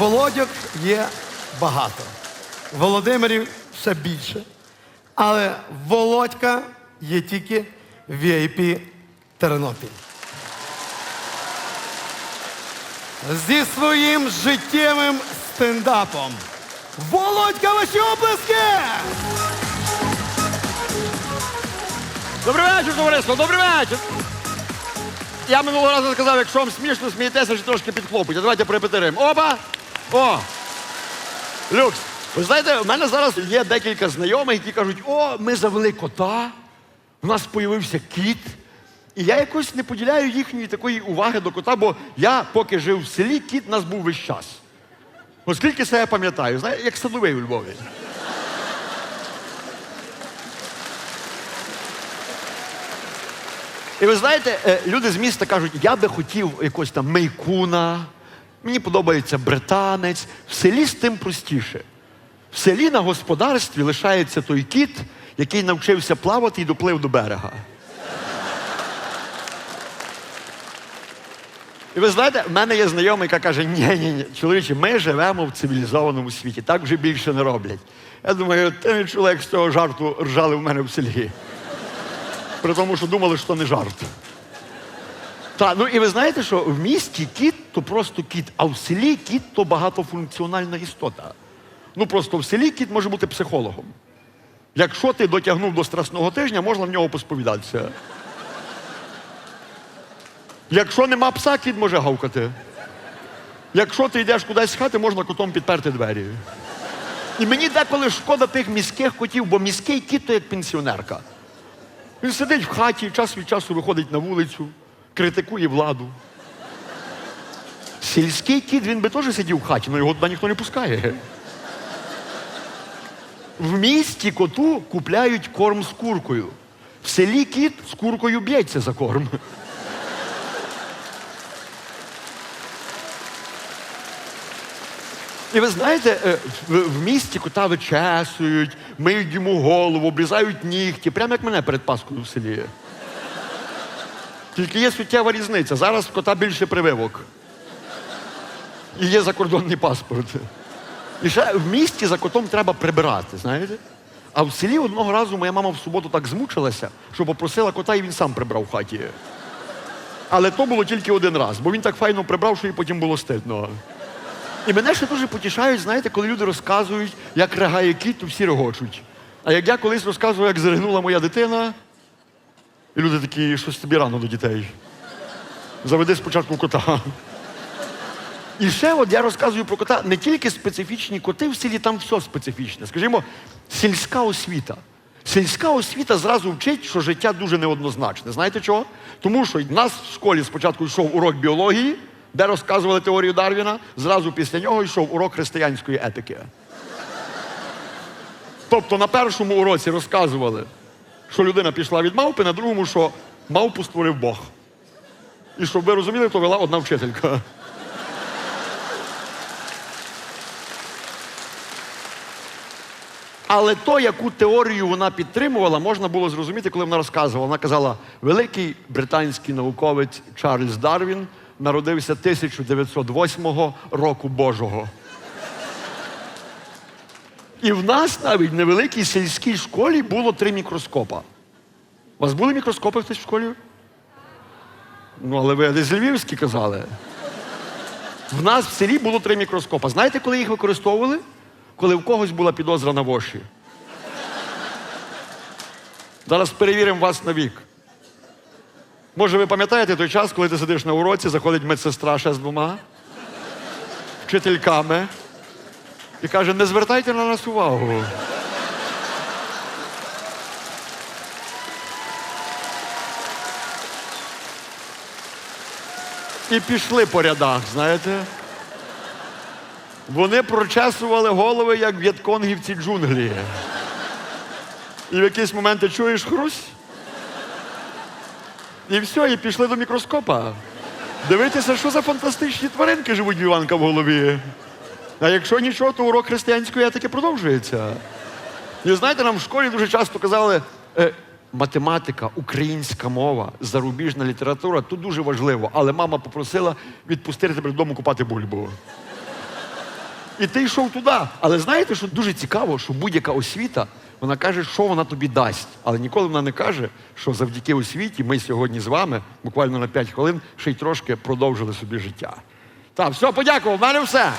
Володьок є багато. Володимирів ще більше. Але Володька є тільки в VIP Тернопіль. Зі своїм життєвим стендапом. Володька, ваші оплески! Добрий вечір, товариство, добрий вечір. Я минулого разу сказав, якщо вам смішно, смієтеся, що трошки підхлопуйте. Давайте препетируємо. Опа! О! Люкс. Ви знаєте, у мене зараз є декілька знайомих, які кажуть, о, ми завели кота, у нас з'явився кіт. І я якось не поділяю їхньої такої уваги до кота, бо я, поки жив в селі, кіт у нас був весь час. Оскільки це я пам'ятаю, знаєте, як садовий у Львові. І ви знаєте, е, люди з міста кажуть, я би хотів якось там мейкуна, мені подобається британець. В селі з тим простіше. В селі на господарстві лишається той кіт, який навчився плавати і доплив до берега. І ви знаєте, в мене є знайомий, яка каже, ні, ні, ні, чоловіче, ми живемо в цивілізованому світі, так вже більше не роблять. Я думаю, ти не чула, як з цього жарту ржали в мене в селі. При тому, що думали, що не жарт. Та, ну і ви знаєте, що в місті кіт то просто кіт, а в селі кіт то багатофункціональна істота. Ну просто в селі кіт може бути психологом. Якщо ти дотягнув до страсного тижня, можна в нього посповідатися. Якщо нема пса, кіт може гавкати. Якщо ти йдеш кудись з хати, можна котом підперти двері. І мені деколи шкода тих міських котів, бо міський кіт то як пенсіонерка. Він сидить в хаті, час від часу виходить на вулицю, критикує владу. Сільський кіт, він би теж сидів в хаті, але його туди ніхто не пускає. В місті коту купляють корм з куркою. В селі кіт з куркою б'ється за корм. І ви знаєте, е, в, місті кота вичесують, миють йому голову, обрізають нігті, прямо як мене перед Паскою в селі. Тільки є суттєва різниця. Зараз кота більше прививок. І є закордонний паспорт. І ще в місті за котом треба прибирати, знаєте? А в селі одного разу моя мама в суботу так змучилася, що попросила кота, і він сам прибрав в хаті. Але то було тільки один раз, бо він так файно прибрав, що їй потім було стидно. І мене ще дуже потішають, знаєте, коли люди розказують, як ригає кіт, то всі регочуть. А як я колись розказував, як зригнула моя дитина, і люди такі, щось тобі рано до дітей. Заведи спочатку кота. І ще от я розказую про кота не тільки специфічні коти в селі, там все специфічне. Скажімо, сільська освіта. Сільська освіта зразу вчить, що життя дуже неоднозначне. Знаєте чого? Тому що в нас в школі спочатку йшов урок біології, де розказували теорію Дарвіна, зразу після нього йшов урок християнської етики. Тобто на першому уроці розказували, що людина пішла від мавпи, на другому, що мавпу створив Бог. І щоб ви розуміли, то вела одна вчителька. Але то, яку теорію вона підтримувала, можна було зрозуміти, коли вона розказувала. Вона казала, великий британський науковець Чарльз Дарвін народився 1908 року Божого. І в нас навіть в невеликій сільській школі було три мікроскопа. У вас були мікроскопи в цій школі? Ну, але ви десь львівські казали. В нас в селі було три мікроскопа. Знаєте, коли їх використовували? Коли в когось була підозра на воші. Зараз перевіримо вас на вік. Може, ви пам'ятаєте той час, коли ти сидиш на уроці, заходить медсестра ще з двома вчительками і каже, не звертайте на нас увагу. І пішли по рядах, знаєте. Вони прочесували голови, як в'єтконгівці джунглі. І в якийсь момент ти чуєш хрусь. І все, і пішли до мікроскопа. Дивитися, що за фантастичні тваринки живуть в Іванка в голові. А якщо нічого, то урок християнської етики продовжується. І знаєте, нам в школі дуже часто казали, е, математика, українська мова, зарубіжна література тут дуже важливо. Але мама попросила відпустити тебе додому купати бульбу. І ти йшов туди. Але знаєте, що дуже цікаво, що будь-яка освіта, вона каже, що вона тобі дасть. Але ніколи вона не каже, що завдяки освіті ми сьогодні з вами, буквально на 5 хвилин, ще й трошки продовжили собі життя. Так, все, подякував, в мене все.